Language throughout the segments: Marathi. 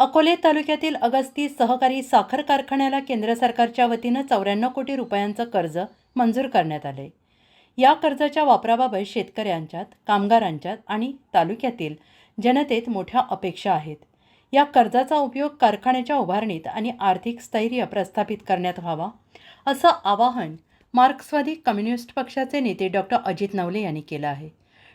अकोले तालुक्यातील अगस्ती सहकारी साखर कारखान्याला केंद्र सरकारच्या वतीनं चौऱ्याण्णव कोटी रुपयांचं कर्ज मंजूर करण्यात आले. या कर्जाच्या वापराबाबत शेतकऱ्यांच्यात कामगारांच्यात आणि तालुक्यातील जनतेत मोठ्या अपेक्षा आहेत. या कर्जाचा उपयोग कारखान्याच्या उभारणीत आणि आर्थिक स्थैर्य प्रस्थापित करण्यात व्हावा असं आवाहन मार्क्सवादी कम्युनिस्ट पक्षाचे नेते डॉक्टर अजित नवले यांनी केलं आहे.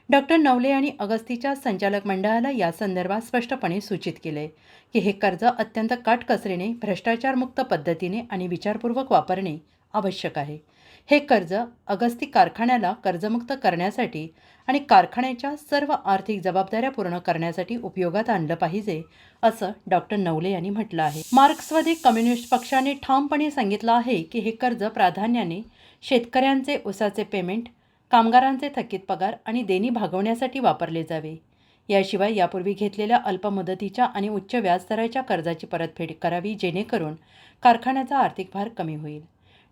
डॉक्टर नवले आणि अगस्तीच्या संचालक मंडळाला या संदर्भात स्पष्टपणे सूचित केले की हे कर्ज अत्यंत काटकसरीने भ्रष्टाचारमुक्त पद्धतीने आणि विचारपूर्वक वापरणे आवश्यक आहे. हे कर्ज अगस्ती कारखान्याला कर्जमुक्त करण्यासाठी आणि कारखान्याच्या सर्व आर्थिक जबाबदाऱ्या पूर्ण करण्यासाठी उपयोगात आणलं पाहिजे असं डॉक्टर नवले यांनी म्हटलं आहे. मार्क्सवादी कम्युनिस्ट पक्षाने ठामपणे सांगितलं आहे की हे कर्ज प्राधान्याने शेतकऱ्यांचे उसाचे पेमेंट कामगारांचे थकीत पगार आणि देणी भागवण्यासाठी वापरले जावे. याशिवाय यापूर्वी घेतलेल्या अल्पमुदतीच्या आणि उच्च व्याजदराच्या कर्जाची परतफेड करावी जेणेकरून कारखान्याचा आर्थिक भार कमी होईल.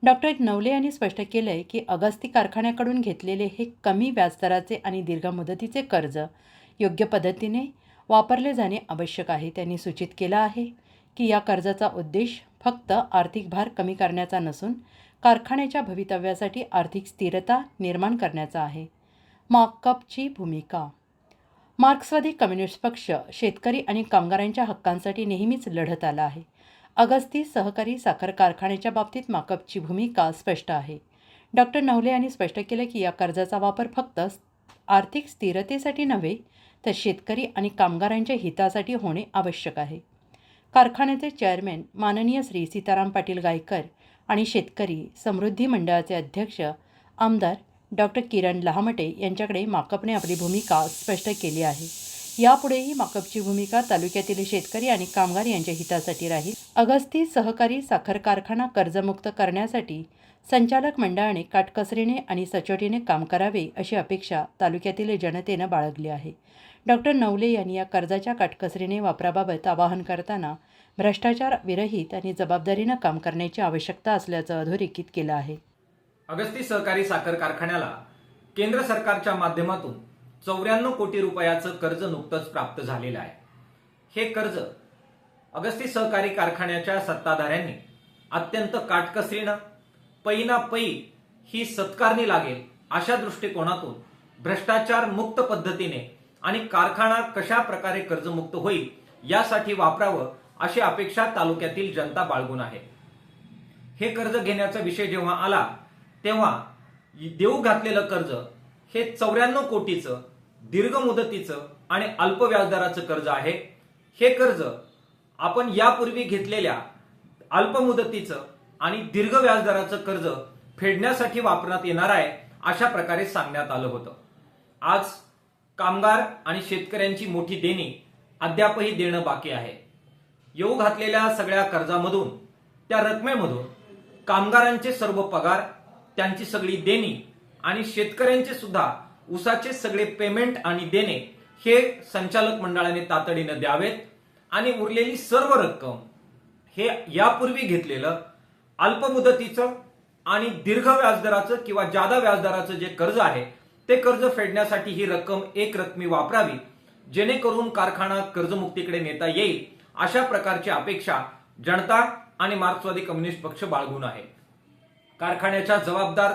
डॉक्टर नवले यांनी स्पष्ट केलं आहे की अगस्ती कारखान्याकडून घेतलेले हे कमी व्याजदराचे आणि दीर्घ मुदतीचे कर्ज योग्य पद्धतीने वापरले जाणे आवश्यक आहे. त्यांनी सूचित केलं आहे की या कर्जाचा उद्देश फक्त आर्थिक भार कमी करण्याचा नसून कारखान्याच्या भवितव्यासाठी आर्थिक स्थिरता निर्माण करण्याचा आहे. माकअपची भूमिका. मार्क्सवादी कम्युनिस्ट पक्ष शेतकरी आणि कामगारांच्या हक्कांसाठी नेहमीच लढत आला आहे. अगस्ती सहकारी साखर कारखान्याच्या बाबतीत माकअपची भूमिका स्पष्ट आहे. डॉक्टर नवले यांनी स्पष्ट केलं की या कर्जाचा वापर फक्त आर्थिक स्थिरतेसाठी नव्हे तर शेतकरी आणि कामगारांच्या हितासाठी होणे आवश्यक आहे. कारखान्याचे चेअरमॅन माननीय श्री सीताराम पाटील गायकर आणि शेतकरी समृद्धी मंडळाचे अध्यक्ष आमदार डॉक्टर किरण लहामटे यांच्याकडे माकपने आपली भूमिका स्पष्ट केली आहे. यापुढेही माकपची भूमिका तालुक्यातील शेतकरी आणि कामगार यांच्या हितासाठी राहील. अगस्ती सहकारी साखर कारखाना कर्जमुक्त करण्यासाठी संचालक मंडळाने काटकसरीने आणि सचोटीने काम करावे अशी अपेक्षा तालुक्यातील जनतेनं बाळगली आहे. डॉक्टर नवले यांनी या कर्जाच्या काटकसरीने वापराबाबत आवाहन करताना भ्रष्टाचार विरहित आणि जबाबदारीनं काम करण्याची आवश्यकता असल्याचं अधोरेखित केलं आहे. अगस्ती सहकारी साखर कारखान्याला केंद्र सरकारच्या माध्यमातून चौऱ्याण्णव कोटी रुपयाचं कर्ज नुकतंच प्राप्त झालेलं आहे. हे कर्ज अगस्ती सहकारी कारखान्याच्या सत्ताधाऱ्यांनी अत्यंत काटकसरीनं पैना पै ही सत्कारणी लागेल अशा दृष्टिकोनातून भ्रष्टाचार मुक्त पद्धतीने आणि कारखाना कशा प्रकारे कर्जमुक्त होईल यासाठी वापरावं अशी अपेक्षा तालुक्यातील जनता बाळगून आहे. हे कर्ज घेण्याचा विषय जेव्हा आला तेव्हा देऊ घातलेलं कर्ज हे चौऱ्याण्णव कोटीचं दीर्घ मुदतीचं आणि अल्प व्याजदराचं कर्ज आहे. हे कर्ज आपण यापूर्वी घेतलेल्या अल्प मुदतीचं आणि दीर्घ व्याजदराचं कर्ज फेडण्यासाठी वापरण्यात येणार आहे अशा प्रकारे सांगण्यात आलं होतं. आज कामगार आणि शेतकऱ्यांची मोठी देणी अद्यापही देणं बाकी आहे. येऊ घातलेल्या सगळ्या कर्जामधून त्या रकमेमधून कामगारांचे सर्व पगार त्यांची सगळी देणी आणि शेतकऱ्यांचे सुद्धा उसाचे सगळे पेमेंट आणि देणे हे संचालक मंडळाने तातडीनं द्यावेत आणि उरलेली सर्व रक्कम हे यापूर्वी घेतलेलं अल्पमुदतीचं आणि दीर्घ व्याजदराचं किंवा जादा व्याजदराचं जे कर्ज आहे ते कर्ज फेडण्यासाठी ही रक्कम एक रकमी वापरावी जेणेकरून कारखाना कर्जमुक्तीकडे नेता येईल. अशा प्रकारची अपेक्षा जनता आणि मार्क्सवादी कम्युनिस्ट पक्ष बाळगून आहे. कारखान्याच्या जबाबदार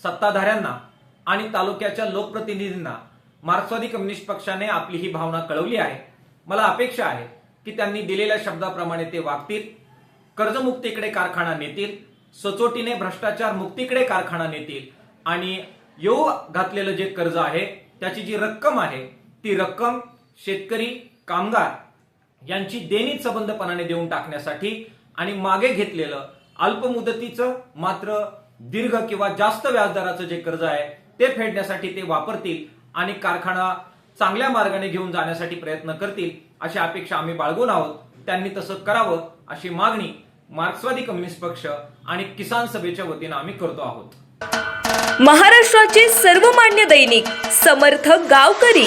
सत्ताधाऱ्यांना आणि तालुक्याच्या लोकप्रतिनिधींना मार्क्सवादी कम्युनिस्ट पक्षाने आपली ही भावना कळवली आहे. मला अपेक्षा आहे की त्यांनी दिलेल्या शब्दाप्रमाणे ते वागतील कर्जमुक्तीकडे कारखाना नेतील सचोटीने भ्रष्टाचार मुक्तीकडे कारखाना नेतील आणि येऊ घातलेलं जे कर्ज आहे त्याची जी रक्कम आहे ती रक्कम शेतकरी कामगार यांची देणी सबंधपणाने देऊन टाकण्यासाठी आणि मागे घेतलेलं अल्प मुदतीचं मात्र दीर्घ किंवा जास्त व्याजदराचं जे कर्ज आहे ते फेडण्यासाठी ते वापरतील आणि कारखाना चांगल्या मार्गाने घेऊन जाण्यासाठी प्रयत्न करतील अशी अपेक्षा आम्ही बाळगून आहोत. त्यांनी तसं करावं अशी मागणी मार्क्सवादी कम्युनिस्ट पक्ष आणि किसान सभेच्या वतीनं आम्ही करतो आहोत. महाराष्ट्राचे सर्वमान्य दैनिक समर्थ गावकरी.